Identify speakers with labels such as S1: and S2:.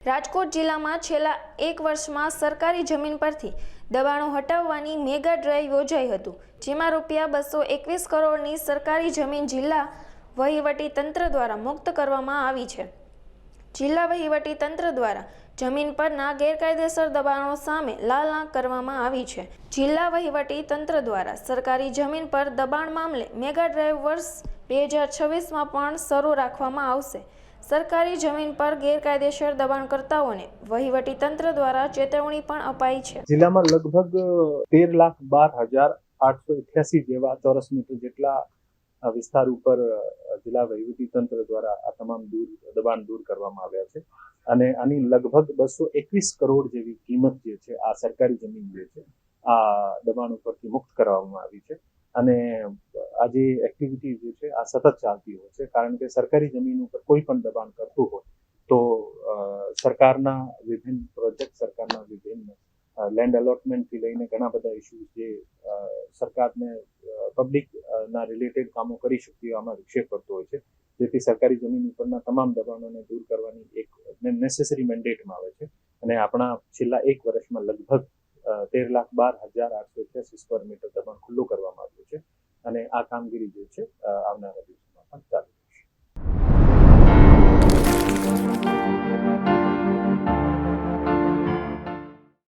S1: રાજકોટ જિલ્લામાં છેલ્લા એક વર્ષમાં સરકારી જમીન પરથી દબાણો હટાવવાની મેગા ડ્રાઈવ યોજાઈ હતું, જેમાં રૂપિયા બસો એકવીસ કરોડની સરકારી જમીન જિલ્લા વહીવટી તંત્ર દ્વારા મુક્ત કરવામાં આવી છે. જિલ્લા વહીવટી તંત્ર દ્વારા જમીન પરના ગેરકાયદેસર દબાણો સામે લાલ આંખ કરવામાં આવી છે. જિલ્લા વહીવટી તંત્ર દ્વારા સરકારી જમીન પર દબાણ મામલે મેગા ડ્રાઈવ વર્ષ બે હજાર છવ્વીસમાં પણ શરૂ રાખવામાં આવશે. સરકારી જમીન પર ગેરકાયદેસર દબાણકર્તાઓને વહીવટી તંત્ર દ્વારા ચેતવણી પણ અપાઈ છે.
S2: જિલ્લામાં લગભગ તેર લાખ બાર હજાર આઠસો અઠ્યાસી જેવા ચોરસ મીટર જેટલા વિસ્તાર ઉપર જિલ્લા વહીવટી તંત્ર દ્વારા આ તમામ દૂર, દબાણ દૂર કરવામાં આવ્યા છે. અને આની લગભગ બસો એકવીસ કરોડ જેવી કિંમત જે છે, આ સરકારી જમીન જે છે, આ દબાણ ઉપરથી મુક્ત કરવામાં આવી છે. અને આ જે એક્ટિવિટી જે છે, આ સતત ચાલતી હોય છે. કારણ કે સરકારી જમીન ઉપર કોઈ પણ દબાણ કરતું હોય તો સરકારના વિભિન્ન પ્રોજેક્ટ સરકારના વિભિન્ન લેન્ડ એલોટમેન્ટથી લઈને ઘણા બધા ઇસ્યુઝ જે સરકારને પબ્લિકના રિલેટેડ કામો કરી શકતી આમાં વિક્ષેપ પડતો હોય છે. જેથી સરકારી જમીન ઉપરના તમામ દબાણોને દૂર કરવાની એક નેસેસરી મેન્ડેટમાં આવે છે. અને આપણા છેલ્લા એક વર્ષમાં લગભગ તેર લાખ બાર હજાર આઠસો એક્યાસી સ્ક્વેર મીટર દબાણ ખુલ્લું કરવામાં આ કામગીરી જે છે આવનારા ચાલુ